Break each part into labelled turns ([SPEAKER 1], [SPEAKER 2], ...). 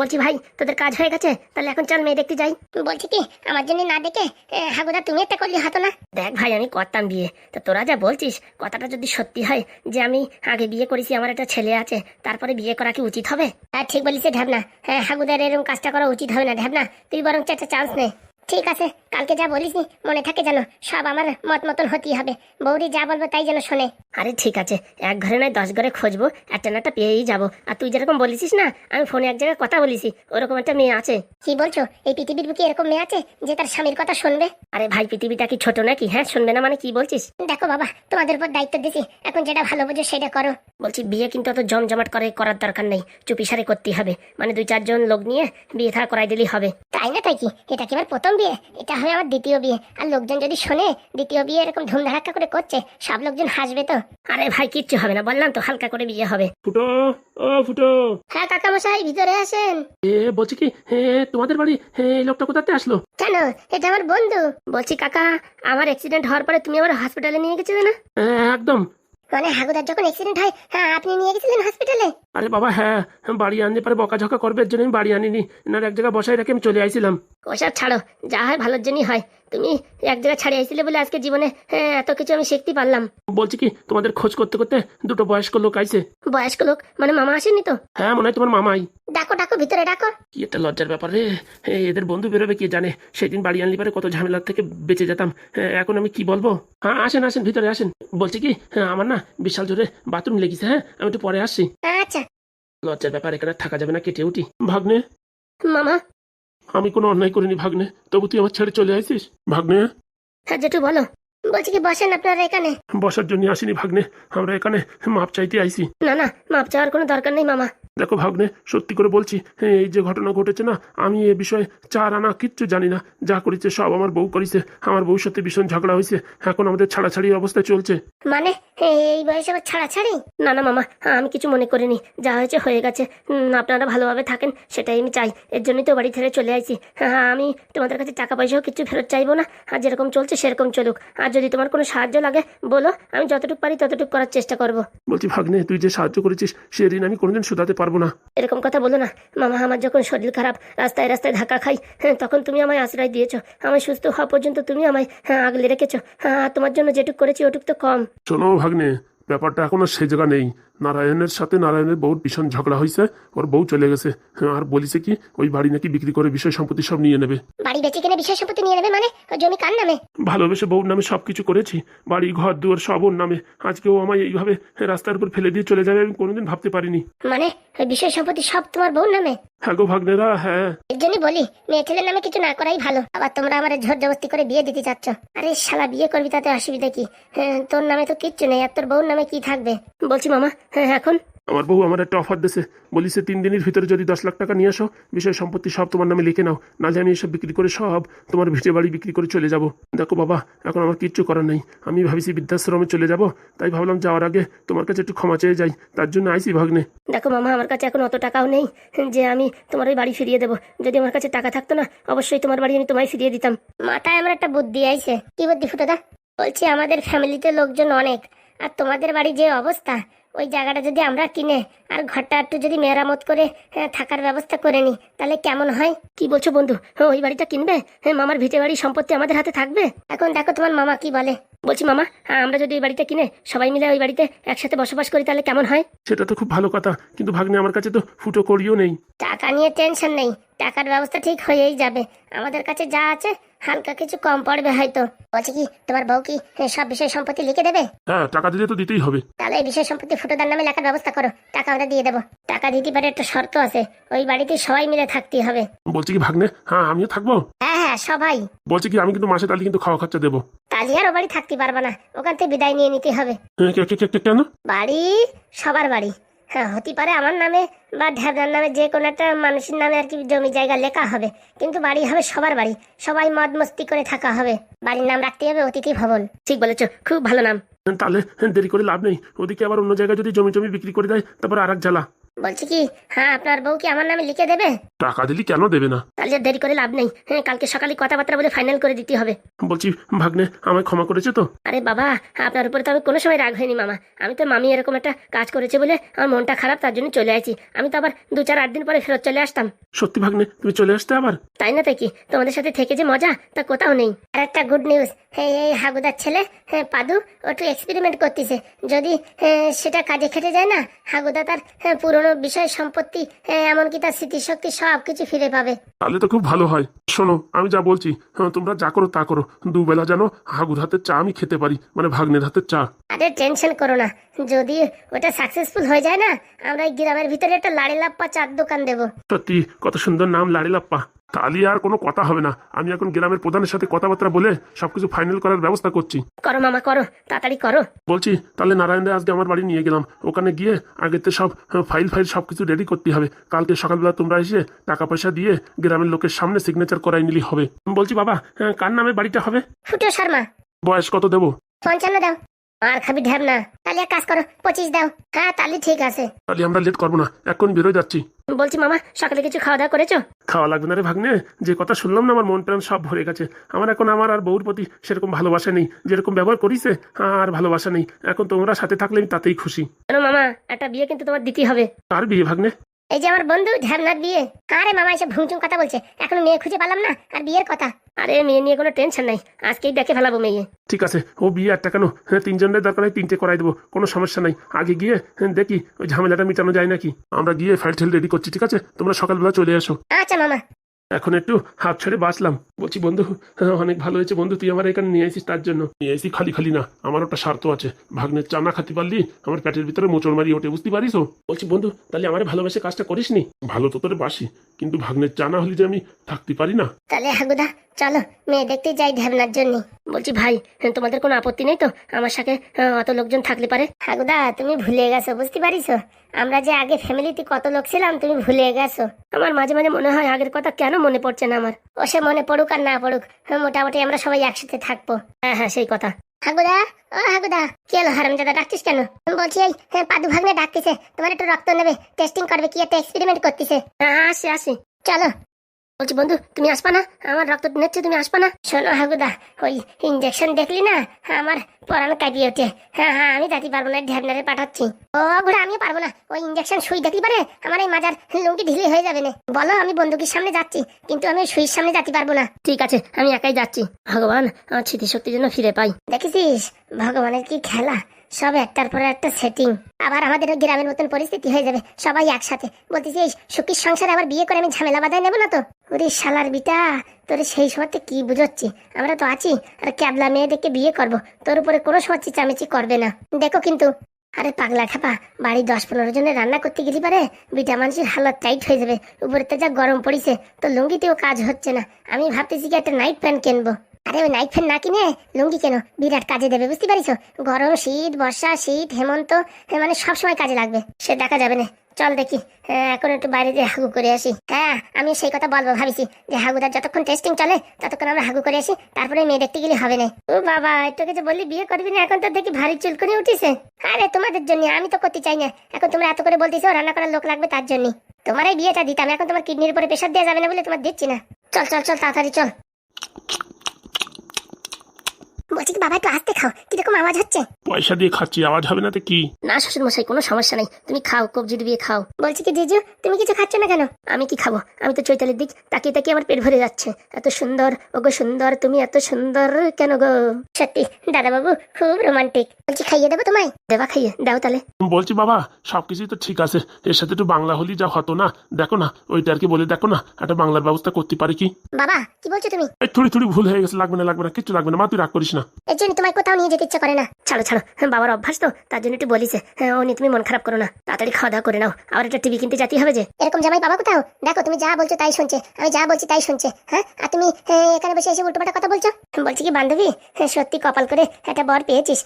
[SPEAKER 1] বলছি ভাই তোদের কাজ হয়ে গেছে? তাহলে এখন চল মেয়ে দেখতে যাই। বলছি কি আমার জন্য না দেখে হাগুদা তুমি একটা করলি হতো না? দেখ ভাই আমি করতাম বিয়ে। তো তোরা যা বলছিস কথাটা যদি সত্যি হয় যে আমি আগে বিয়ে করেছি আমার একটা ছেলে আছে তারপরে বিয়ে করা কি উচিত হবে? হ্যাঁ ঠিক বলিস ঢ্যাবনা। হ্যাঁ হাগুদার এরকম কাজটা করা উচিত হবে না ঢ্যাবনা। তুই বরং একটা চান্স নে। ঠিক আছে কালকে যা বলিস নি, মনে থাকে যেন সব আমার মত মতন হতেই হবে। বৌদি যা বলব তাই যেন শোনে। আরে ঠিক আছে এক ঘরে নয় দশ ঘরে খুঁজবো একটা না একটা পেয়েই যাব। আর তুই যেরকম বলিস না আমি ফোনে এক জায়গায় কথা বলিসি ওরকম একটা মেয়ে আছে। কি বলছো? এই পৃথিবীর বুকে এরকম মেয়ে আছে যে তার স্বামীর কথা শুনবে? আরে ভাই পৃথিবীটা কি ছোট নাকি? হ্যাঁ শুনবে না মানে কি বলছিস? দেখো বাবা তোমাদের উপর দায়িত্ব দিছি এখন যেটা ভালো বোঝো সেটা করো। বলছি বিয়ে কিন্তু অত জমজমাট করে করার দরকার নেই চুপিসারে করতে হবে। মানে দুই চারজন লোক নিয়ে বিয়ে থা করাই দিলেই হবে। তাই না তাই কি? এটা কি আমার প্রথম বিয়ে? এটা হবে আমার দ্বিতীয় বিয়ে। আর লোকজন যদি শোনে দ্বিতীয় বিয়ে এরকম ধুমধারাক্কা করে করছে সব লোকজন হাসবে তো। আরে ভাই কিচ্ছু হবে না বললাম তো হালকা করে বিয়ে হবে।
[SPEAKER 2] ফুটো ও ফুটো।
[SPEAKER 1] হ্যাঁ কাকামশাই ভিতরে আসেন।
[SPEAKER 2] এ বলছি কি হে তোমাদের বাড়ি হে এই লোকটা কোথাতে আসলো?
[SPEAKER 1] কেন? এটা আমার বন্ধু। বলছি কাকা আমার অ্যাক্সিডেন্ট হওয়ার পরে তুমি আমার হসপিটালে নিয়ে গেছিলে না?
[SPEAKER 2] এ, একদম।
[SPEAKER 1] মানে হাগুদার যখন অ্যাক্সিডেন্ট হয় হ্যাঁ আপনি নিয়ে গেছিলেন হসপিটালে
[SPEAKER 2] আরে বাবা হ্যাঁ বাড়ি আনতে পারে বকাঝকা করবে এর জন্য আমি বাড়ি আনিনি। না এক জায়গায় বসাই রেখে আমি চলে আইছিলাম।
[SPEAKER 1] ওসব ছাড়ো যা হয় ভালোর জন্যই হয়। তুমি এক জায়গায় ছাড়িয়ে আইছিলে বলে আজকে জীবনে হ্যাঁ, এত কিছু আমি শিখতে পারলাম।
[SPEAKER 2] বলছি কি তোমাদের খোঁজ করতে করতে দুটো বয়স্ক লোক আইছে।
[SPEAKER 1] বয়স্ক লোক? মানে মামা আসেনি তো?
[SPEAKER 2] হ্যাঁ মনে হয় তোমার মামাই।
[SPEAKER 1] ডাকো ডাকো ভিতরে ডাকো।
[SPEAKER 2] কি একটা লজ্জার ব্যাপার রে। এদের বন্ধু বেরোবে কে জানে? সেদিন বাড়ি আনলি পারে কত ঝামেলার থেকে বেঁচে যেতাম। এখন আমি কি বলব? হ্যাঁ আসেন আসেন ভিতরে আসেন। বলছি কি হ্যাঁ আমার না বিশাল জোরে বাথরুম লেগেছে হ্যাঁ আমি একটু পরে আসছি।
[SPEAKER 1] আচ্ছা
[SPEAKER 2] লজ্জার ব্যাপার এখানে থাকা যাবে না কেটে উঠি। ভাগ্নে?
[SPEAKER 1] মামা?
[SPEAKER 2] আমি কোনো অন্যায় করিনি ভাগ্নে। তবু তুই আমার ছেড়ে চলে আসিস ভাগ্নে?
[SPEAKER 1] হ্যাঁ জেঠু বলো। বলছি কি বসেন আপনারা এখানে।
[SPEAKER 2] বসার জন্য আসিনি ভাগ্নে। আমরা এখানে মাপ চাইতে আইছি
[SPEAKER 1] না না মাপ চাওয়ার কোনো দরকার নেই মামা।
[SPEAKER 2] দেখো ভাগ্নে সত্যি করে বলছি এই যে ঘটনা ঘটেছে না আমি এ বিষয়ে চার আনা কিচ্ছু জানি না। যা করেছে সব আমার বউ করেছে। আমার বউর সাথে ভীষণ ঝগড়া হয়েছে। এখন আমাদের ছাড়াছাড়ি অবস্থায় চলছে।
[SPEAKER 1] মানে এই বয়সে আবার ছাড়াছাড়ি? না না মামা আমি কিছু মনে করিনি। যা হয়েছে হয়ে গেছে। আপনারা ভালোভাবে থাকেন সেটাই আমি চাই। এর জন্যই তো বাড়ি ছেড়ে চলে আসি হ্যাঁ আমি তোমাদের কাছে টাকা পয়সাও কিছু ফেরত চাইব না। আর যেরকম চলছে সেরকম চলুক। আর যদি তোমার কোনো সাহায্য লাগে বলো আমি যতটুকু পারি ততটুকু করার চেষ্টা করব।
[SPEAKER 2] বলছি ভাগ্নে তুই যে সাহায্য করেছিস সে ঋণ আমি কোনোদিন শোধাতে পারব না।
[SPEAKER 1] এরকম কথা বলো না। মামা আমার যখন শরীর খারাপ রাস্তায় রাস্তায় ধাক্কা খাই হ্যাঁ তখন তুমি আমায় আশ্রয় দিয়েছ। আমি সুস্থ হওয়া পর্যন্ত তুমি আমায় হ্যাঁ আগলে রেখেছো। হ্যাঁ তোমার জন্য যেটুক করেছি ওটুক তো কম।
[SPEAKER 2] শোনো ভাগ্নে ব্যাপারটা এখনও সে জায়গা নেই। নারায়ণের সাথে নারায়ণের বউর ভীষণ ঝগড়া হয়েছে। ওর বউ চলে গেছে। হ্যাঁ, আর বলিছে কি ওই বাড়ি নাকি বিক্রি করে বিষয় সম্পত্তি সব নিয়ে নেবে।
[SPEAKER 1] বাড়ি বেঁচে কিনে বিশেষ সম্পত্তি নিয়ে নেবে মানে? জমি কার নামে?
[SPEAKER 2] ভালোবেসে বউর নামে সবকিছু করেছি। বাড়ি ঘর দুয়ার সব ওর নামে। আজকে ও আমায় এইভাবে রাস্তার উপর ফেলে দিয়ে চলে যাবে আমি কোনোদিন ভাবতে পারিনি।
[SPEAKER 1] মানে? ওই বিষয় সম্পত্তি সব তোমার বউর নামে?
[SPEAKER 2] হ্যাঁ গো ভাগ্নেরা হ্যাঁ।
[SPEAKER 1] এর জন্যই বলি মেয়ে ছেলের নামে কিছু না করাই ভালো। আবার তোমরা আমার ঝোর জবস্তি করে বিয়ে দিতে চাচ্ছ। আরে শালা বিয়ে করবি তাতে অসুবিধা কি? হ্যাঁ, তোর নামে তো কিচ্ছু নেই আর তোর বউর নামে কি থাকবে? বলছি মামা হ্যাঁ এখন?
[SPEAKER 2] আমার বউ আমার একটা অফার দিয়েছে বলিছে তিন দিনের ভিতরে যদি দশ লাখ টাকা নিয়ে আসো বিষয় সম্পত্তি সব তোমার নামে লিখে নাও। নাহলে আমি এসব বিক্রি করে সব তোমার ভিটে বাড়ি বিক্রি করে চলে যাব। দেখো বাবা এখন আমার কিচ্ছু করার নেই। আমি ভাবিছি বৃদ্ধাশ্রমে চলে যাব তাই ভাবলাম যাওয়ার আগে তোমার কাছে একটু ক্ষমা চেয়ে যাই। তার জন্য আইসি ভাগ্নে।
[SPEAKER 1] দেখো মামা আমার কাছে এখন অত টাকাও নেই যে আমি তোমার ওই বাড়ি ফিরিয়ে দেবো। যদি আমার কাছে টাকা থাকতো না অবশ্যই তোমার বাড়ি আমি তোমায় ফিরিয়ে দিতাম। মাথায় আমার একটা বুদ্ধি আইছে। কি বুদ্ধি ফুটোদা? বলছি আমাদের ফ্যামিলিতে লোকজন অনেক। আর তোমাদের বাড়ি যে অবস্থা ওই জায়গাটা যদি আমরা কিনে আর ঘরটা একটু যদি মেরামত করে হ্যাঁ, থাকার ব্যবস্থা করে নিই তাহলে কেমন হয়? কি বলছো বন্ধু? হ্যাঁ, ওই বাড়িটা কিনবে? হ্যাঁ মামার ভিটে বাড়ি সম্পত্তি আমাদের হাতে থাকবে? এখন দেখো তোমার মামা কি বলে। বলছি মামা হ্যাঁ, আমরা যদি ওই বাড়িটা কিনে সবাই মিলে ওই বাড়িতে একসাথে বসবাস করি তাহলে কেমন হয়?
[SPEAKER 2] সেটা তো খুব ভালো কথা কিন্তু ভাগ্নে আমার কাছে তো ফুটো করিও নেই।
[SPEAKER 1] টাকা নিয়ে টেনশন নেই টাকার ব্যবস্থা ঠিক হয়েই যাবে। আমাদের কাছে যা আছে হালকা কিছু কম পড়বে হয়তো। বলছি কি তোমার বউ কি সব বিষয় সম্পত্তি লিখে দেবে?
[SPEAKER 2] হ্যাঁ টাকা দিলে তো দিতেই হবে।
[SPEAKER 1] তাহলে এই বিষয় সম্পত্তি ফুটোদার নামে লেখার ব্যবস্থা করো। টাকা আমরা দিয়ে দেবো। টাকা দিতে পারে একটা শর্ত আছে ওই বাড়িতে সবাই মিলে থাকতে হবে।
[SPEAKER 2] বলছি কি ভাগ্নে? হ্যাঁ আমিও থাকব?
[SPEAKER 1] হ্যাঁ হ্যাঁ সবাই।
[SPEAKER 2] বলছি কি আমি কিন্তু মাসে তাহলে কিন্তু খাওয়া খরচা দেবো।
[SPEAKER 1] কাজে আর ও বাড়ি থাকতে পারবে না। ওখান থেকে বিদায় নিয়ে নিতে হবে।
[SPEAKER 2] কেন?
[SPEAKER 1] বাড়ি? সবার বাড়ি। হ্যাঁ হতে পারে আমার নামে বা ঢ্যাবনার নামে যে কোনো একটা মানুষের নামে আর কি জমি জায়গা লেখা হবে। কিন্তু বাড়ি হবে সবার বাড়ি। সবাই মদ মস্তি করে থাকা হবে। বাড়ির নাম রাখতে হবে অতিথি ভবন। ঠিক বলেছ খুব ভালো নাম।
[SPEAKER 2] তাহলে দেরি করে লাভ নেই। ওদিকে আবার অন্য জায়গায় যদি জমি জমি বিক্রি করে দেয় তারপর আর এক জ্বালা।
[SPEAKER 1] বলছি কি হ্যাঁ আপনার বউ কি আমার নামে লিখে দেবে?
[SPEAKER 2] টাকা দিলি কেন দেবে না?
[SPEAKER 1] তাহলে দেরি করে লাভ নেই। হ্যাঁ কালকে সকালে কথাবার্তা বলে ফাইনাল করে দিতে হবে।
[SPEAKER 2] বলছি ভাগ্নে আমায় ক্ষমা করেছে তো?
[SPEAKER 1] আরে বাবা আপনার উপরে তো আমি কোনো সময় রাগ হয়নি মামা। আমি তো মামি এরকম একটা কাজ করেছে বলে আমার মনটা খারাপ তার জন্য চলে আসি আমি তো আবার দু চার আট দিন পরে ফেরত চলে আসতাম।
[SPEAKER 2] সত্যি ভাগ্নে তুমি চলে আসতে আবার?
[SPEAKER 1] তাই না তাই কি? তোমাদের সাথে থেকে যে মজা তা কোথাও নেই। আর একটা গুড নিউজ হ্যাঁ এই হাগুদার ছেলে হ্যাঁ পাদু ও একটু এক্সপেরিমেন্ট করতেছে। যদি হ্যাঁ, সেটা কাজে খেটে যায় না হাগুদা তার হ্যাঁ, পুরনো বিষয় সম্পত্তি এমনকি তার স্মৃতিশক্তি সব কিছু ফিরে পাবে।
[SPEAKER 2] তাহলে তো খুব ভালো হয়। শোনো আমি যা বলছি হ্যাঁ তোমরা যা করো তা করো। দুবেলা যেন হাগুর হাতের চা আমি খেতে পারি মানে ভাগ্নের হাতের চা।
[SPEAKER 1] আরে টেনশন করো না যদি ওটা সাকসেসফুল হয়ে যায় না আমরা গ্রামের ভিতরে একটা লাড়ি লাপ্পা চার দোকান দেবো।
[SPEAKER 2] সত্যি কত সুন্দর নাম লাড়িলাপ্পা তাহলে আর কোনো কথা হবে না। আমি এখন গ্রামের প্রধানের সাথে কথাবার্তা বলে সবকিছু ফাইনাল করার ব্যবস্থা করছি।
[SPEAKER 1] করো মামা করো তাড়াতাড়ি করো।
[SPEAKER 2] বলছি তাহলে নারায়ণদে আজকে আমার বাড়ি নিয়ে গেলাম। ওখানে গিয়ে আগে আগেতে সব হ্যাঁ, ফাইল ফাইল সব কিছু রেডি করতে হবে। কালকে সকালবেলা তোমরা এসে টাকা পয়সা দিয়ে গ্রামের লোকের সামনে সিগনেচার করাই নিলেই হবে। বলছি বাবা হ্যাঁ, কার নামে বাড়িটা হবে?
[SPEAKER 1] ফুটো শর্মা।
[SPEAKER 2] বয়স কত দেবো?
[SPEAKER 1] পঞ্চান্ন দাও। আর খাবি ঢ্যাব না। তাহলে এক কাজ করো পঁচিশ দাও। হ্যাঁ তাহলে ঠিক আছে।
[SPEAKER 2] তাহলে আমরা লেট করব না এখন বেরোয় যাচ্ছি।
[SPEAKER 1] বলছি মামা সকালে কিছু খাওয়া দাওয়া করেছ?
[SPEAKER 2] খাওয়া লাগবে না রে ভাগ্নে যে কথা শুনলাম না আমার মন প্রাণ সব ভরে গেছে। আমার এখন আমার আর বউর প্রতি সেরকম ভালোবাসা নেই যেরকম ব্যবহার করিছে আর ভালোবাসা নেই। এখন তোমরা সাথে থাকলে আমি তাতেই খুশি।
[SPEAKER 1] কেন মামা একটা বিয়ে কিন্তু তোমার দিতেই হবে।
[SPEAKER 2] আর বিয়ে ভাগ্নে?
[SPEAKER 1] এই যে আমার বন্ধু ঝর্ণার বিয়ে। আরে মামা এসে ভুংচুং কথা বলছে? এখন মেয়ে খুঁজে পেলাম না আর বিয়ের কথা। আরে মেয়ে নিয়ে কোনো টেনশন নাই। আজকেই দেখে ফেলাবো মেয়ে।
[SPEAKER 2] ঠিক আছে ও বিয়ে একটা কেন? হ্যাঁ তিনজনের দরকার হয় তিনটে করাই দেবো কোনো সমস্যা নাই। আগে গিয়ে হ্যাঁ, দেখি ওই ঝামেলাটা মিটানো যায় নাকি। আমরা গিয়ে ফাইল ঠেল রেডি করছি ঠিক আছে? তোমরা সকালবেলা চলে আসো
[SPEAKER 1] আচ্ছা মামা।
[SPEAKER 2] এখন একটু হাত ছেড়ে বাঁচলাম। বলছি বন্ধু হ্যাঁ, অনেক ভালো হয়েছে বন্ধু তুই আমার এখানে নিয়ে আসিস তার জন্য। নিয়ে এসি খালি খালি না আমার একটা স্বার্থ আছে। ভাগ্নের চা না খাতে পারলি আমার পেটের ভিতরে মোচড় মারি ওঠে বুঝতে পারিস ও? বলছি বন্ধু তাহলে আমার ভালোবেসে কাজটা করিস নি? ভালো তো তোরে বাসি কিন্তু ভাগ্নের চা না হলে যে আমি থাকতে পারি না।
[SPEAKER 1] তাহলে হাগুদা চলো মেয়ে দেখতে যাই ঢ্যাবনার জন্য। বলছি ভাই হ্যাঁ, তোমাদের কোনো আপত্তি নেই তো? আমার সাথে হ্যাঁ, অত লোকজন থাকলে পারে? হাগুদা তুমি ভুলে গেছো বুঝতে পারিস আমরা যে আগে ফ্যামিলিতে কত লোক ছিলাম তুমি ভুলে গেছো। আমার মাঝে মাঝে মনে হয় আগের কথা কেন মনে পড়ছে না আমার? ও সে মনে পড়ুক আর না পড়ুক হ্যাঁ, মোটামুটি আমরা সবাই একসাথে থাকব। হ্যাঁ হ্যাঁ সেই কথা। হাগুদা ও হাগুদা কি হলো হারামজাদা ডাকছিস কেন? বলছি এই হ্যাঁ, পাদু ভাগ্নে ডাকতেছে তোমার একটু রক্ত নেবে টেস্টিং করবে কি একটা এক্সপেরিমেন্ট করতেছে। হ্যাঁ আসি আসি চলো। বলছি বন্ধু তুমি আসবা না? আমার রক্ত নিচ্ছে তুমি আসবা না? শোনো হাগুদা ওই ইঞ্জেকশন দেখলি না? আমার পরানো কাটিয়ে ওঠে হ্যাঁ হ্যাঁ আমি যাতে পারব না ঢ্যাবনারে পাঠাচ্ছি। ও ঘোড়া আমিও পারব না। ওই ইঞ্জেকশন সুই দেখলি পারে? আমার এই মাজার লুঙ্গি ঢিলে হয়ে যাবে না। বলো আমি বন্দুকের সামনে যাচ্ছি কিন্তু আমি সুইয়ের সামনে যেতে পারব না। ঠিক আছে আমি একাই যাচ্ছি। ভগবান আমার স্মৃতিশক্তি যেন ফিরে পাই। দেখেছিস? ভগবানের কি খেলা? সব একটার পর একটা সেটিং আবার আমাদের গ্রামের মতন পরিস্থিতি হয়ে যাবে, সবাই একসাথে। বলতেছি এই সুখীর সংসারে আবার বিয়ে করে আমি ঝামেলা বাধায় নেব না তো? ওরে শালার বিটা, তোর সেই সময়তে কি বুঝাচ্ছি? আমরা তো আছি, আর ক্যাবলা মেয়েদেরকে বিয়ে করব। তোর উপরে কোনো সময় চিচামেচি করবে না। দেখো কিন্তু, আরে পাগলা খাপা বাড়ি দশ পনেরো জনের রান্না করতে গেলি পারে? বিটা মানুষের হালত টাইট হয়ে যাবে। উপরে তো যা গরম পড়িছে তো লুঙ্গিতেও কাজ হচ্ছে না। আমি ভাবতেছি কি একটা নাইট প্যান্ট কিনবো। আরে ওই নাইট ফ্যান না কিনে লুঙ্গি কেন? বিরাট কাজে দেবে বুঝতে পারিস গরম শীত বর্ষা শীত হেমন্ত এ মানে সবসময় কাজে লাগবে। সে দেখা যাবে না। চল দেখি। হ্যাঁ, এখন একটু বাইরে দিয়ে হাগু করে আসি। হ্যাঁ আমি সেই কথা বলব ভাবিছি যে হাগুদার যতক্ষণ টেস্টিং চলে ততক্ষণ আমরা হাগু করে আসি তারপরে মেয়ে দেখতে গেলে হবে না। ও বাবা এটাকে যে বললি বিয়ে করবি না? এখন তো দেখি ভারী চুলকুনি উঠিছে। আরে তোমাদের জন্য আমি তো করতে চাই না। এখন তোমরা এত করে বলতেছো রান্না করার লোক লাগবে তার জন্য তোমার এই বিয়েটা দিতাম এখন তোমার কিডনির উপরে প্রেশার দেওয়া যাবে না বলে তোমার দিচ্ছি না। চল চল চল তাড়াতাড়ি চল। বলছি কি বাবা একটু আসতে খাও কীরকম আওয়াজ হচ্ছে?
[SPEAKER 2] পয়সা দিয়ে খাচ্ছি আওয়াজ হবে না তো কি?
[SPEAKER 1] না শ্বশুর মশাই কোনো সমস্যা নেই। তুমি খাও কবজি ডুবিয়ে খাও। বলছি কি জিজু তুমি কিছু খাচ্ছ না কেন? আমি কি খাব? আমি তো চৈতালির দিক তাকিয়ে তাকিয়ে আমার পেট ভরে যাচ্ছে। এত সুন্দর ও গো সুন্দর তুমি এত সুন্দর কেন গো? সত্যি দাদা বাবু খুব রোমান্টিক। বলছি খাইয়ে দেবো তোমায়? দেবা খাইয়ে দাও তাহলে।
[SPEAKER 2] বলছি বাবা সবকিছুই তো ঠিক আছে। এর সাথে একটু বাংলা হলি যা হতো না দেখো না ওইটা আর কি বলে দেখো না একটা বাংলার ব্যবস্থা করতে পারি কি?
[SPEAKER 1] বাবা কি বলছো তুমি?
[SPEAKER 2] থুড়ি থুড়ি ভুল হয়ে গেছে লাগবে না লাগবে না কিচ্ছু লাগবে না। মা তুই রাগ করিস না।
[SPEAKER 1] এর জন্য তোমায় কোথাও নিয়ে যেতে ইচ্ছা করে না। ছাড়ো ছাড়ো। হ্যাঁ, বাবার অভ্যাস তো তার জন্য একটু বলিছে হ্যাঁ তুমি মন খারাপ করো না। তাড়াতাড়ি খাওয়া দাওয়া করে নাও। আবার একটা টিভি কিনতে যাতে হবে যে। এরকম জামাই বাবা কোথাও? দেখো তুমি যা বলছো তাই শুনছে। আমি যা বলছি তাই শুনছে। হ্যাঁ আর তুমি হ্যাঁ, এখানে বসে এসে উল্টোপাটা কথা বলছো? বলছি কি বান্ধবী? হ্যাঁ, সত্যি কপাল করে একটা বর পেয়েছিস।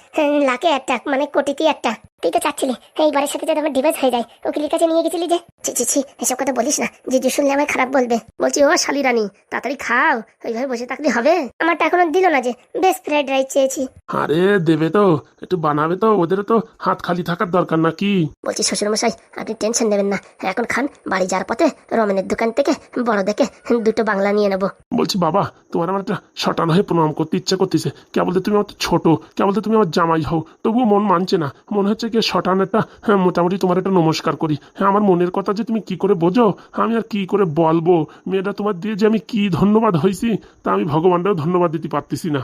[SPEAKER 1] লাখে একটা মানে কোটিতে একটা। তুই তো চাচ্ছিলি এই বারের সাথে যদি আমার ডিভোর্স হয়ে যায়। উকিলের কাছে নিয়ে গেছিলি যে? ছি ছি ছি এসব কথা বলিস না। জিজু শুনলে আমায় খারাপ বলবে। বলছি ও শালি রানী তাড়াতাড়ি খাও ওইভাবে বসে থাকলে হবে। আমারটা এখনও দিল না যে বেস্ট ফ্রাইড রাইস চেয়েছি।
[SPEAKER 2] আরে দেবে তো একটু বানাবে তো ওদের তো হাত খালি থাকার দরকার নাকি?
[SPEAKER 1] বলছি শ্বশুরমশাই আপনি টেনশন নেবেন না। এখন খান বাড়ি যাওয়ার পথে রমেনের দোকান থেকে বড় দেখে দুটো বাংলা নিয়ে নেব।
[SPEAKER 2] বলছি বাবা তোমার আমার একটা শটান হয়ে প্রণাম করতে ইচ্ছে করতেছে। কেবল তুমি আমার ছোট কেবল তুমি আমার জামাই হও তবুও মন মানছে না। মনে হচ্ছে কি শটান একটা হ্যাঁ, মোটামুটি তোমার একটা নমস্কার করি। হ্যাঁ আমার মনের কথা যে তুমি কি করে বোঝো আমি আর কি করে বলব? মেয়েটা তোমার দিয়ে যে আমি কি ধন্যবাদ হয়েছি তা আমি ভগবানটাও ধন্যবাদ দিতে পারতেছি না।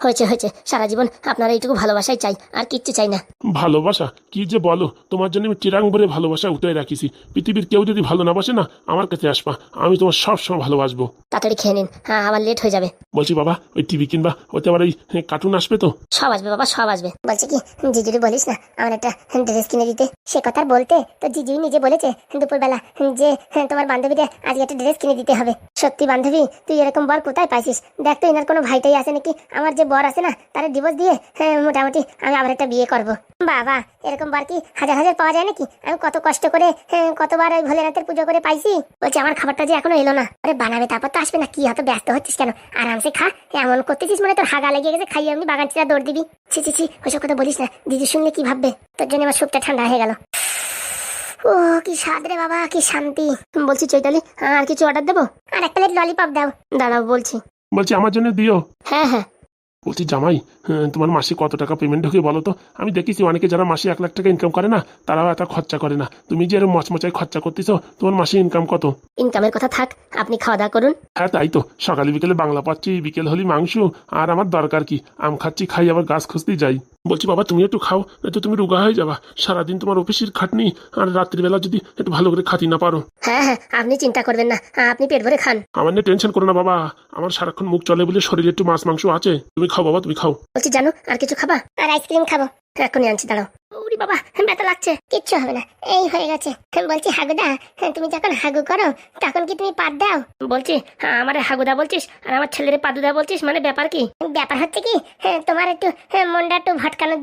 [SPEAKER 1] হয়েছে হয়েছে। সারা জীবন আপনার এইটুকু ভালোবাসাই চাই আর কিচ্ছু চাই না।
[SPEAKER 2] ভালোবাসা? কি যে বলো? তোমার জন্য আমি চিরাং ভরে ভালোবাসা উঠে রাখিছি। পৃথিবীর কেউ যদি ভালো না বাসে না আমার কাছে আসবা। আমি তোমার সব সময় ভালোবাসবো।
[SPEAKER 1] তাড়াতাড়ি খেয়ে নিন। হ্যাঁ আবার লেট হয়ে যাবে।
[SPEAKER 2] বলছি বাবা ওই টিভি কিনবা। ওতে আবার ওই কার্টুন আসবে তো?
[SPEAKER 1] সব আসবে বাবা সব আসবে। বলছে কি জিজুরি বলিস না আমার একটা ড্রেস কিনে দিতে। সে কথা বলতে তো জিজুই নিজে বলেছে দুপুরবেলা যে হ্যাঁ, তোমার বান্ধবীদের আজকে একটা ড্রেস কিনে দিতে হবে। সত্যি বান্ধবী তুই এরকম বর কোথায় পাইছিস? দেখ তো এনার কোনো ভাইটাই আছে নাকি? আমার যে বর আছে না তার ডিভোর্স দিয়ে হ্যাঁ, মোটামুটি আমি আবার একটা বিয়ে করব। বাবা এরকম বার কি হাজার হাজার পাওয়া যায় নাকি? আমি কত কষ্ট করে হ্যাঁ, কতবার ওই ভোলেনাথের পুজো করে পাইছি। বলছে আমার খাবারটা যে এখনও এলো না। আরে বানাবে তারপর তো আসবে না কি হয়তো ব্যস্ত হচ্ছিস কেন? আরামসে খা এমন করতেছিস মনে হয় তোর হাগা লেগে গেছে খাইয়ে আমি বাগান চিরা দৌড় দিবি। ছি ছি ছি ওইসব কথা বলিস না। দিদি শুনলে কি ভাববে? তোর জন্য আমার সুপটা ঠান্ডা হয়ে গেল। ও কি স্বাদ রে বাবা কি শান্তি। বলছি চৈতালি আর কিছু অর্ডার দেবো? আর একটা প্লেট ললিপপ দাও। দাঁড়াও বলছি।
[SPEAKER 2] বলছি আমার জন্য দিও।
[SPEAKER 1] হ্যাঁ হ্যাঁ।
[SPEAKER 2] বলছি জামাই হ্যাঁ, তোমার মাসে কত টাকা পেমেন্ট ঢুকে বলো তো? আমি দেখেছি অনেকে যারা মাসে এক লাখ টাকা ইনকাম করে না তারাও এত খরচা করে না। তুমি যে এরকম মচমচায় খরচা করতেছো তোমার মাসে ইনকাম কত?
[SPEAKER 1] ইনকামের কথা থাক আপনি খাওয়া দাওয়া করুন।
[SPEAKER 2] হ্যাঁ তাই তো। সকালে বিকেলে বাংলা পাচ্ছি বিকেল হলি মাংস আর আমার দরকার কি? আম খাচ্ছি খাই আবার গাছ খুঁজতেই যাই। বলছি বাবা তুমি একটু খাও তো তুমি রোগা হয়ে যাবা। সারাদিন তোমার অফিসের খাটনি আর রাত্রিবেলা যদি একটু ভালো করে খাতি না পারো।
[SPEAKER 1] হ্যাঁ হ্যাঁ আপনি চিন্তা করবেন না আপনি পেট ভরে খান।
[SPEAKER 2] আমার নিয়ে টেনশন করো না বাবা। আমার সারাক্ষণ মুখ চলে বলে শরীরে একটু মাছ মাংস আছে। তুমি খাও বাবা তুমি খাও।
[SPEAKER 1] বলছি জানো আর কিছু খাবা? আর আইসক্রিম খাব। এখনই আনছি দাঁড়াও। ওরে বাবা ব্যথা লাগছে। কিচ্ছু হবে না। এই হয়ে গেছে। বলছি হাগুদা তুমি যখন হাগু করো তখন কি তুমি পাত দাও? বলছি আমার হাগুদা বলছিস আর আমার ছেলের পাদুদা বলছিস মানে ব্যাপার কি? ব্যাপার হচ্ছে কি হ্যাঁ, তোমার একটু হ্যাঁ, মনটা একটু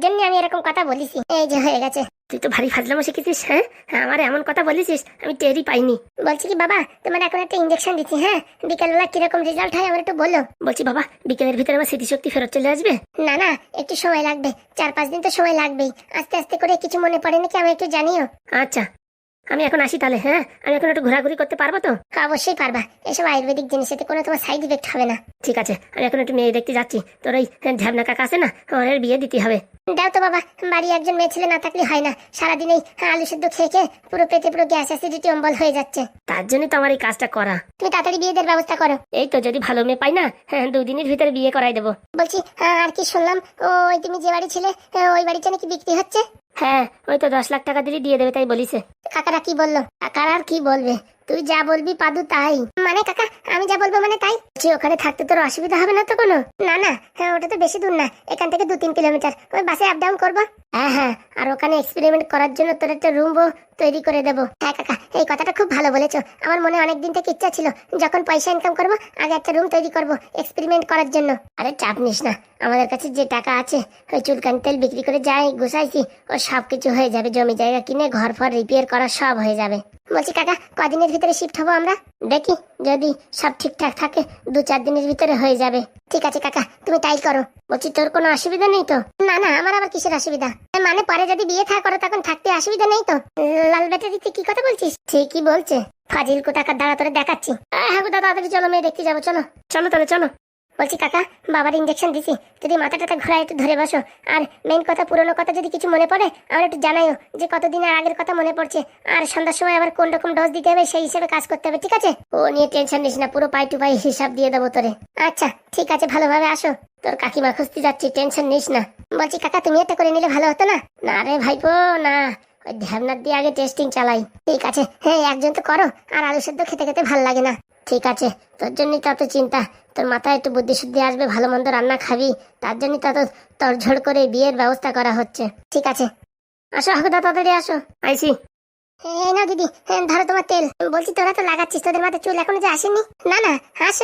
[SPEAKER 1] জন্য আমি এরকম কথা বলিছি। এই যে হয়ে গেছে। তুই তো ভারী ফাজলামো শিখেছিস হ্যাঁ? আমার এমন কথা বলেছিস আমি টেরই পাইনি। বলছি কি বাবা তোমার এখন একটা ইঞ্জেকশন দিচ্ছি হ্যাঁ? বিকেলবেলা কীরকম রেজাল্ট হয় আমার একটু বলো। বলছি বাবা বিকেলের ভিতরে আমার স্মৃতিশক্তি ফেরত চলে আসবে? না না একটু সময় লাগবে। চার পাঁচ দিন তো সময় লাগবেই। আস্তে আস্তে আস্তে করে কিছু মনে পড়ে নাকি আমি একটু জানিও। আচ্ছা। আমি এখন আসি তাহলে হ্যাঁ? আমি এখন একটু ঘোরাঘুরি করতে পারব তো? অবশ্যই পারবা। এসব আয়ুর্বেদিক জিনিসেতে কোনো তোমার সাইড ইফেক্ট হবে না। ঠিক আছে আমি এখন একটু মেয়ে দেখতে যাচ্ছি। তোর ওই ঝ্যাবনা কাকা আছে না? ওর বিয়ে দিতে হবে। দাও তো বাবা বাড়ি একজন মেয়ে ছেলে না থাকলে হয় না। সারাদিন এই আলু সেদ্ধ খেয়ে খেয়ে পুরো পেটে পুরো গ্যাস অ্যাসিডিটি অম্বল হয়ে যাচ্ছে। তার জন্য তো আমার এই কাজটা করা। তুমি তাড়াতাড়ি বিয়ে দেওয়ার ব্যবস্থা করো। এই তো যদি ভালো মেয়ে পাই না হ্যাঁ দুদিনের ভিতরে বিয়ে করাই দেবো। বলছি আর কি শুনলাম? ওই তুমি যে বাড়ি ছিলে ওই বাড়িটা নাকি বিক্রি হচ্ছে? হ্যাঁ ওই তো দশ লাখ টাকা দিলে, দিয়ে দেবে, তাই বলিছে। কাকারা কি বলল? কাকার আর কি বলবে? তুই যা বলবি পাদু তাই। মানে কাকা, আমি যা বলব মানে তাই? যে ওখানে থাকতে তোর অসুবিধা হবে না তো কোনো? না না হ্যাঁ ওটা তো বেশি দূর না। এখান থেকে দু তিন কিলোমিটার। ওই বাসে আপ ডাউন করব। হ্যাঁ হ্যাঁ আর ওখানে এক্সপেরিমেন্ট করার জন্য তোর একটা রুম তৈরি করে দেবো। হ্যাঁ কাকা, এই কথাটা খুব ভালো বলেছ। আমার মনে অনেক দিন থেকে ইচ্ছা ছিল, যখন পয়সা ইনকাম করব, আগে একটা রুম তৈরি করব এক্সপেরিমেন্ট করার জন্য। আরে চাপ নিস না, আমাদের কাছে যে টাকা আছে, ওই চুলকান তেল বিক্রি করে যাই, গুছাইছি, ও সব কিছু হয়ে যাবে, জমি জায়গা কিনে ঘর ফর রিপেয়ার করা সব হয়ে যাবে। বলছি কাকা, কদিনের ভিতরে শিফট হব আমরা? দেখি যদি সব ঠিকঠাক থাকে, দু চার দিনের ভিতরে হয়ে যাবে। ঠিক আছে কাকা, তুমি তাই করো। বলছি, তোর কোনো অসুবিধা নেই তো? না না, আমার আবার কিসের অসুবিধা? মানে পরে যদি বিয়ে থা করো, তখন থাকতে অসুবিধা নেই তো? লাল বেটা দিতে কি কথা বলছিস? ঠিকই বলছে। ফাজিল কোথাকার দাঁড়া তোরে দেখাচ্ছি। হ্যাঁ গো দাদা চলো, মেয়ে দেখতে যাব, চলো। চলো তাহলে, চলো। বলছি, কাকা, বাবার ইঞ্জেকশন দিছি। যদি মাথা টাথা ঘোরায়, একটু ধরে বসো। আর মেইন কথা, পুরনো কথা যদি কিছু মনে পড়ে, আমার একটু জানাইও যে কতদিনের আগের কথা মনে পড়ছে। আর সন্ধ্যার সময় আবার কোন রকম ডোজ দিতে হবে, সেই হিসেবে কাজ করতে হবে, ঠিক আছে? ও নিয়ে টেনশন নিস না, পুরো পাই টু পাই হিসাব দিয়ে দেবো তোরে। আচ্ছা ঠিক আছে, ভালোভাবে আসো। তোর কাকিমা খুঁজতে যাচ্ছি টেনশন নিস না। বলছি, কাকা, তুমি এটা করে নিলে ভালো হতো না? না রে ভাইপো, না। ওই ধ্যাবনার দিয়ে আগে টেস্টিং চালাই। ঠিক আছে হ্যাঁ একজন তো করো। আর আলু সেদ্ধ খেতে খেতে ভালো লাগে না। ঠিক আছে, তোর জন্যই তত চিন্তা। তোর মাথায় একটু বুদ্ধি শুদ্ধি আসবে, ভালো মন্দ রান্না খাবি। তার জন্যই তত তরঝড় করে বিয়ের ব্যবস্থা করা হচ্ছে। ঠিক আছে। আসো হাকুদা তাড়াতাড়ি আসো। আইসি। এই দিদি হ্যাঁ, ধরো তোমার তেল। বলছি তোরা তো লাগাচ্ছিস তোদের চুল এখনও যে আসেনি। না না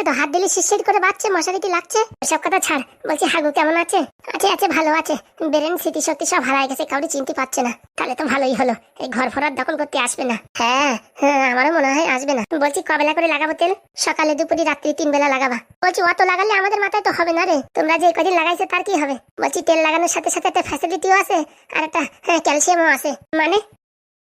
[SPEAKER 1] তো হাত দিলে করে বাচ্চে মশারি কি লাগছে? সব কথা ছাড় বলছি হাগু কেমন আছে? আছে আছে ভালো আছে। ব্রেন স্মৃতি সব হারাই গেছে কাউরি চিনতে পারছে না। তাহলে তো ভালোই হলো এই ঘর ফরার দখল করতে আসবে না। হ্যাঁ হ্যাঁ আমারও মনে হয় আসবে না। বলছি কবেলা করে লাগাবো তেল? সকালে দুপুরে রাত্রি তিন বেলা লাগাবা। বলছি অত লাগালে আমাদের মাথায় তো হবে না রে। তোমরা যে কদিন লাগাইছো তার কি হবে? বলছি তেল লাগানোর সাথে সাথে একটা ফ্যাসিলিটিও আছে আর একটা ক্যালসিয়ামও আছে। মানে?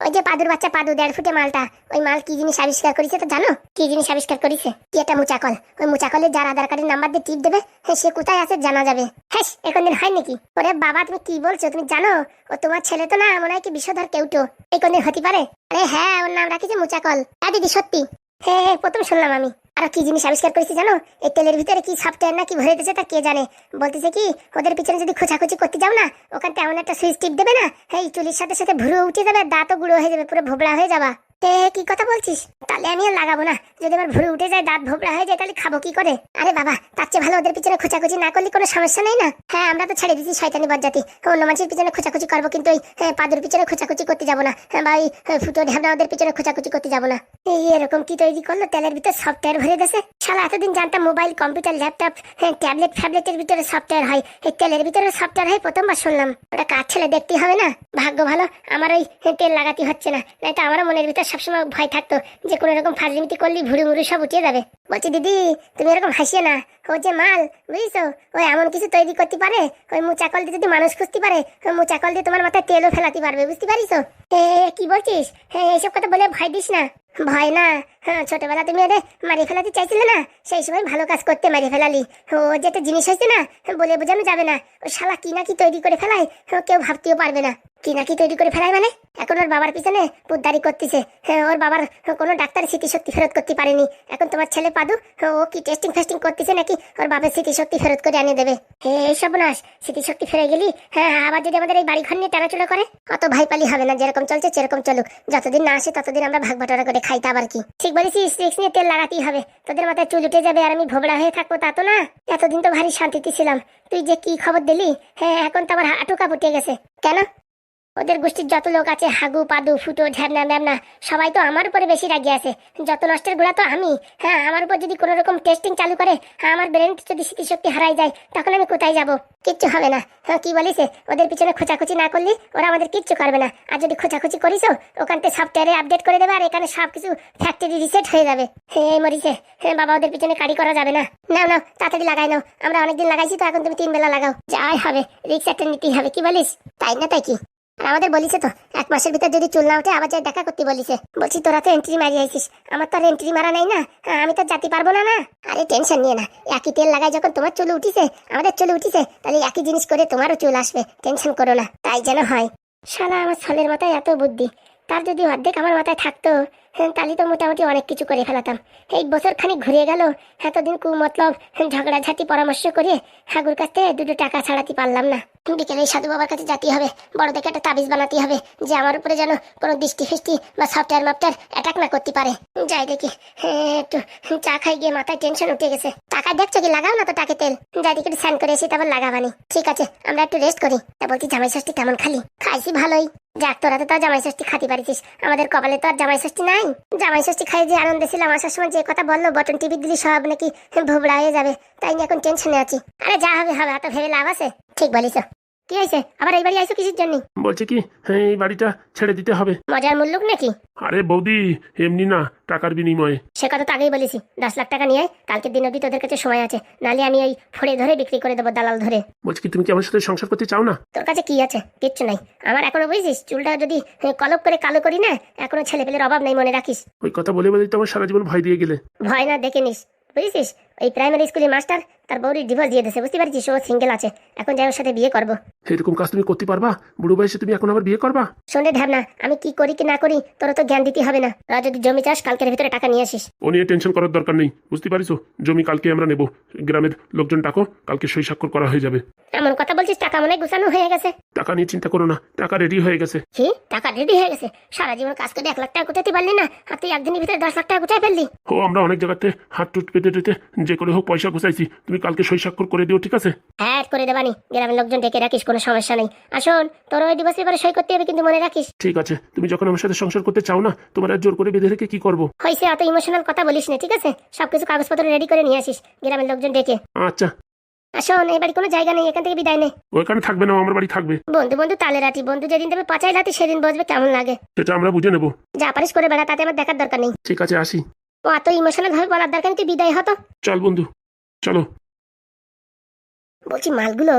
[SPEAKER 1] ওই যে পাদুর বাচ্চা পাদু দেড় ফুটে মালটা। ওই মাল কি জিনিস আবিষ্কার করেছে তো জানো? কি জিনিস আবিষ্কার করেছে? কি একটা মুচাকল। ওই মুচাকলে যার আধার কার্ডের নাম্বার দিয়ে টিপ দেবে হ্যাঁ, সে কোথায় আছে জানা যাবে। হ্যাঁ এখন দিন হয় নাকি? ওরে বাবা তুমি কি বলছো? তুমি জানো? ও তোমার ছেলে তো না মনে হয় কি বিষধর কেউটো। এই কোনদিন হতে পারে? আরে হ্যাঁ ওর নাম রাখিছে মুচাকল। হ্যাঁ দিদি সত্যি। হ্যাঁ হ্যাঁ প্রথম শুনলাম আমি। আর কি জিনিস আবিষ্কার করেছি জানো? এই তেলের ভিতরে কি সফটওয়্যার না কি ভরে দিয়েছে তা কে জানে? বলতেছে কি, ওদের পিছনে যদি খোঁচাখুচি করতে যাও না, ওখান এমন একটা সুইচ টিপ দেবে না এই চুলির সাথে সাথে ভুরু উঠে যাবে, দাঁতও গুঁড়ো হয়ে যাবে, পুরো ভোবড়া হয়ে যাবা। কি কথা বলছিস? তাহলে আমি আর লাগাবো না। যদি আমার উঠে যায় দাঁত হয়ে যায় তাহলে খাব কি করে? আরে বাবা তার চেয়ে ভালো ওদের পিছনে খোঁচাখুচি না করলে কোনো সমস্যা নেই না? হ্যাঁ আমরা তো ছেড়ে দিচ্ছি শয়তানি বজ্জাতি অন্য মানুষের পিছনে খোঁচাখুচি করব কিন্তু ওই হ্যাঁ, পাদুর পিছনে খোঁচাখুচি করতে যাব না। হ্যাঁ, বা ওই হ্যাঁ, ফুটো ঢাবনা ওদের পিছনে খোঁচাখুচি করতে যাব না। এরকম কি তৈরি করল? তেলের ভিতর সফটওয়্যার ভরে শালা এতদিন জানতাম মোবাইল কম্পিউটার ল্যাপটপ ট্যাবলেট ফ্যাবলেটের ভিতরে সফটওয়্যার হয়। এই তেলের ভিতরে সফটওয়্যার হয় প্রথমবার শুনলাম। ওটা কাজ ছেলে দেখতে হবে না? ভাগ্য ভালো আমার ওই তেল লাগাতে হচ্ছে না। নাই তো আমারও মনের ভিতর সবসময় ভয় থাকতো যে কোনো রকম ফাজলিমিতি করলে ভুড়ি মুড়ি সব উঠিয়ে যাবে। বলছি, দিদি, তুমি এরকম হাসিয়ে না। ও যে, মাল, বুঝছ? ওই এমন কিছু তৈরি করতে পারে? ওই মুচাকল দিয়ে যদি মানুষ খুঁজতে পারে, ওই মুচাকল দিয়ে তোমার মাথায় তেলও ফেলাতে পারবে, বুঝতে পারিস হ্যাঁ কি বলছিস? হ্যাঁ এইসব কথা বলে ভয় দিস না। ভয় না। হ্যাঁ ছোটবেলা তুমি ওদের মারি ফেলাতে চাইছিলে না? সেই সময় ভালো কাজ করতে মারি ফেলালি। ও যেটা জিনিস হয়েছে না, বলে বোঝানো যাবে না। ও শালা, কি না কি তৈরি করে ফেলায়? কেউ ভাবতেও পারবে না। কি না কি তৈরি করে ফেলায় মানে? এখন ওর বাবার পিছনে পুদ্দারি করতেছে। হ্যাঁ ওর বাবার কোনো ডাক্তার স্মৃতিশক্তি ফেরত করতে পারেনি। এখন তোমার ছেলে পাদু, ও কি টেস্টিং ফেস্টিং করতেছে নাকি? ওর বাবার স্মৃতিশক্তি ফেরত করে আনিয়ে দেবে। হে এইসব নাশ স্মৃতিশক্তি ফিরে গেলি? হ্যাঁ আবার যদি আমাদের এই বাড়ি ঘর নিয়ে টানাচুলা করে, অত ভাই পালি হবে না। যেরকম চলছে সেরকম চলুক। যতদিন না আসে ততদিন আমরা ভাগ বাটোয়ারা করে খাইতে আবার কি? ঠিক বলেছিস রিক্স নিয়ে তেল লাগাতেই হবে। তোদের মাথায় চুল উঠে যাবে আর আমি ভোবড়া হয়ে থাকব তা তো না? এতদিন তো ভারী শান্তিতে ছিলাম। তুই যে কি খবর দিলি? হ্যাঁ এখন তো আমার হাঁটু কাপুটে গেছে। কেন? ওদের গোষ্ঠীর যত লোক আছে, হাগু, পাদু, ফুটো ঝ্যাবনা ম্যামনা, সবাই তো আমার উপরে বেশি রাগি আছে। যত নষ্টের গুড়া তো আমি। হ্যাঁ আমার উপর যদি কোনো রকম টেস্টিং চালু করে হ্যাঁ আমার ব্রেন যদি স্মৃতিশক্তি হারাই যায়, তখন আমি কোথায় যাব? কিচ্ছু হবে না। হ্যাঁ কি বলিস ওদের পিছনে খোঁচাখুচি না করলে, ওরা আমাদের কিচ্ছু করবে না। আর যদি খোঁচাখুচি করিস ওখান থেকে সফটওয়্যারে আপডেট করে দেবে আর এখানে সব কিছু ফ্যাক্টরি রিসেট হয়ে যাবে। হ্যাঁ মরিছে হ্যাঁ বাবা, ওদের পিছনে কারি করা যাবে না। না না তাড়াতাড়ি লাগাই নাও। আমরা অনেকদিন লাগাইছি তো, এখন তুমি তিন বেলা লাগাও। যাই হবে রিক্স একটা নিতেই হবে, কি বলিস? তাই না তাই কি? আর আমাদের বলিছে তো এক মাসের ভিতর যদি চুল না উঠে আবার যাই দেখা করতে বলিছে। বলছি তোরা তো এন্ট্রি মারি আইছিস আমার তো আর এন্ট্রি মারা নাই না। আমি তো জাতি পারব না না। আরে টেনশন নিয়ে না একই তেল লাগাই যখন তোমার চুল উঠিছে আমাদের চুল উঠিছে তাহলে একই জিনিস করে তোমারও চুল আসবে টেনশন করো না তাই যেন হয়। শালা আমার ছলের মাথায় এত বুদ্ধি তার যদি অর্ধেক আমার মাথায় থাকতো হ্যাঁ, তাহলে তো মোটামুটি অনেক কিছু করে ফেলাতাম। এই বছর খানিক ঘুরে গেল এতদিন কু মতলব ঝগড়াঝাটি পরামর্শ করে হাগুর কাছ থেকে দুটো টাকা ছাড়াতে পারলাম না। বিকেলে সাধু বাবার কাছে যেতে হবে বড় দেখে একটা তাবিজ বানাতে হবে, যে আমার উপরে যেন কোনো দৃষ্টি ফিষ্টি বা সফটওয়্যার মফটওয়্যার অ্যাটাক না করতে পারে। যাই দেখি একটু চা খাই গিয়ে মাথায় টেনশন উঠে গেছে। টাকা দেখছ কি, লাগাও না তো টাকে তেল। যাই দেখি একটু স্নান করে এসে তারপর লাগাবানি। ঠিক আছে, আমরা একটু রেস্ট করি। তা বলছি জামাই ষষ্ঠী কেমন খালি। খাইছি ভালোই। যাক, তোরা তো জামাই ষষ্ঠী খাতে পারিস আমাদের কপালে তো আর জামাই ষষ্ঠী নাই। জামাই ষষ্ঠী খাই যে আনন্দ ছিলাম আসার সময় যে কথা বলল বটন টিভি দিলি, সব নাকি ভুবড়া হয়ে যাবে। তাই নিয়ে এখন টেনশনে আছি। আরে যা হবে হবে, এত ভেবে লাভ আছে। ঠিক বলিস। কি হয়েছে? আবার এই বাড়ি আইসো কিসের জন্য?
[SPEAKER 2] বলছে কি হ্যাঁ এই বাড়িটা ছেড়ে দিতে হবে।
[SPEAKER 1] মজার মূল্যক নাকি?
[SPEAKER 2] আরে বৌদি এমনি না টাকার বিনিময়ে।
[SPEAKER 1] সে কথা তো আগেই বলেছি। দশ লাখ টাকা নিয়ে কালকের দিন অবধি তোদের কাছে সময় আছে। নালে আমি ওই ফড়ে ধরে বিক্রি করে দেবো দালাল ধরে।
[SPEAKER 2] বলছি কি তুমি কি আমার সাথে সংসার করতে চাও না?
[SPEAKER 1] তোর কাছে কি আছে? কিচ্ছু নাই। আমার এখনও বুঝছিস চুলটা যদি হ্যাঁ, কলপ করে কালো করি না এখনও ছেলে পেলের অভাব নাই মনে রাখিস?
[SPEAKER 2] ওই কথা বলে বলেই তো আমার সারা জীবন ভয় দিয়ে গেলে।
[SPEAKER 1] ভয় না দেখে নিস। বুঝেছিস? ওই প্রাইমারি স্কুলের মাস্টার তার বউরি ডিভোর্স দিয়ে দিয়েছে বুঝতে পারছিস? ও সিঙ্গেল আছে। এখন যাই ওর সাথে বিয়ে করব।
[SPEAKER 2] এরকম কাজ তুমি করতে পারবা? বুড়ো বয়সে তুমি এখন আবার বিয়ে করবা?
[SPEAKER 1] শোনে ঢ্যাবনা আমি কি করি কি না করি তোর তো জ্ঞান দিতে হবে না। তোরা যদি জমি চাষ কালকের ভিতরে টাকা নিয়ে আসিস।
[SPEAKER 2] ও নিয়ে টেনশন করার দরকার নেই বুঝতে পারিস জমি কালকে আমরা নেব। গ্রামের লোকজন ডাকো কালকে সই স্বাক্ষর করা হয়ে যাবে।
[SPEAKER 1] এমন কথা বলছিস টাকা মনে গুছানো হয়ে গেছে।
[SPEAKER 2] টাকা নিয়ে চিন্তা করো না টাকা রেডি হয়ে গেছে।
[SPEAKER 1] কি? টাকা রেডি হয়ে গেছে? সারা জীবন কাজ করে এক লাখ টাকা গুটাতে পারলি না আর তুই একদিনের ভিতরে দশ লাখ টাকা গুটাই ফেললি।
[SPEAKER 2] ও আমরা অনেক জায়গাতে হাত টুট পেতে পেতে যে করে হোক পয়সা গুছাইছি। তুমি কালকে সই স্বাক্ষর করে দিও ঠিক আছে?
[SPEAKER 1] হ্যাঁ করে দেবানি গ্রামের লোকজন ডেকে রাখিস কোনো সমস্যা নেই। আসুন তোর ওই ডিভোর্স পেপারে সই করতে হবে কিন্তু মনে রাখিস।
[SPEAKER 2] ঠিক আছে তুমি যখন আমার সাথে সংসার করতে চাও না তোমার আর জোর করে বেঁধে রেখে কি করব?
[SPEAKER 1] হয়েছে অত ইমোশনাল কথা বলিস না ঠিক আছে? সবকিছু কাগজপত্র রেডি করে নিয়ে আসিস গ্রামের লোকজন ডেকে।
[SPEAKER 2] আচ্ছা।
[SPEAKER 1] আসুন এই বাড়ি কোনো জায়গা নেই এখান থেকে বিদায় নে।
[SPEAKER 2] ওইখানে থাকবে না আমার বাড়ি থাকবে।
[SPEAKER 1] বন্ধু বন্ধু তালে রাতি বন্ধু যেদিন দেবে পাচাই রাতি সেদিন বসবে কেমন লাগে?
[SPEAKER 2] সেটা আমরা বুঝে নেব।
[SPEAKER 1] যা পারিস করে বেড়া তাতে আমার দেখার দরকার নেই।
[SPEAKER 2] ঠিক আছে আসি।
[SPEAKER 1] ও এত ইমোশনাল ভাবে বলার দরকার তুই বিদায় হতো
[SPEAKER 2] চল বন্ধু চলো।
[SPEAKER 1] বলছি মালগুলো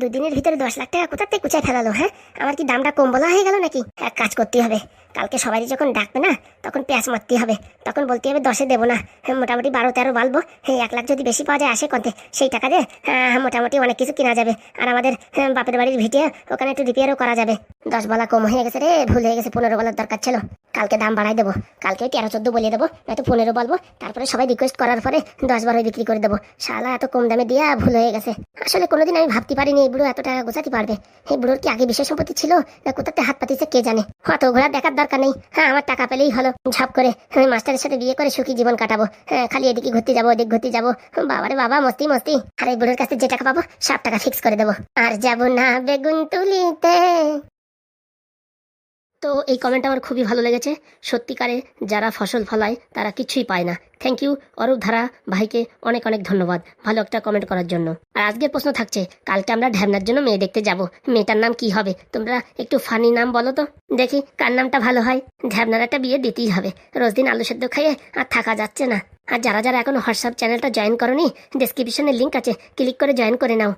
[SPEAKER 1] দুদিনের ভিতরে দশ লাখ টাকা কোথা থেকে কুচায় ফেলালো হ্যাঁ? আমার কি দামটা কম বলা হয়ে গেল নাকি? এক কাজ করতে হবে। কালকে সবাই যখন ডাকবে না তখন পেঁয়াজ মারতে হবে। তখন বলতে হবে দশে দেবো না। হ্যাঁ, মোটামুটি বারো তেরো বালবো। হ্যাঁ এক লাখ যদি বেশি পাওয়া যায় আসে কন্তে। সেই টাকা দিয়ে হ্যাঁ, মোটামুটি অনেক কিছু কেনা যাবে। আর আমাদের হ্যাঁ, বাপের বাড়ির ভিটে ওখানে একটু রিপেয়ারও করা যাবে। দশ বলা কম হয়ে গেছে রে ভুল হয়ে গেছে পনেরো বলার দরকার ছিল। কালকে দাম বাড়াই দেবো। কালকে তেরো চোদ্দ বলিয়ে দেবো নয়তো পনেরো বলব। তারপরে সবাই রিকোয়েস্ট করার পরে দশ বারোয় বিক্রি করে দেবো। শালা এত কম দামে দিয়া ভুল হয়ে গেছে। আসলে কোনোদিন আমি ভাবতে পারিনি এই বুড়ো এত টাকা গোছাতে পারবে। এই বুড়োর কি আগে বিশেষ সম্পত্তি ছিল? না কোথাতে হাত পাতিছে কে জানে? অত ঘোরা দেখার দরকার নেই। হ্যাঁ আমার টাকা পেলেই হলো। ঝপ করে আমি মাস্টারের সাথে বিয়ে করে সুখী জীবন কাটাবো। হ্যাঁ খালি এদিকে ঘুরতে যাব, ওদিক ঘুরতে যাব। বাবারে বাবা, মস্তি মস্তি। আর এই বুড়োর কাছে যে টাকা পাবো, সব টাকা ফিক্স করে দেবো। আর যাব না বেগুন তুলিতে। তো এই কমেন্ট আমার খুবই ভালো লেগেছে। সত্যিকারে যারা ফসল ফলায়, তারা কিছুই পায় না। থ্যাংক ইউ অরূপ ধারা ভাইকে অনেক অনেক ধন্যবাদ। ভালো একটা কমেন্ট করার জন্য। আর আজকের প্রশ্ন থাকছে, কালকে আমরা ঢ্যাবনার জন্য মেয়ে দেখতে যাব। মেয়েটার নাম কি হবে? তোমরা একটু ফানি নাম বলো তো। দেখি কার নামটা ভালো হয়। ঢ্যাবনার একটা বিয়ে দিতেই হবে। রোজ দিন আলু সেদ্ধ খাইয়ে আর থাকা যাচ্ছে না। আর যারা যারা এখনও হোয়াটসঅ্যাপ চ্যানেলটা জয়েন করনি ডেসক্রিপশনে লিঙ্ক আছে। ক্লিক করে জয়েন করে নাও।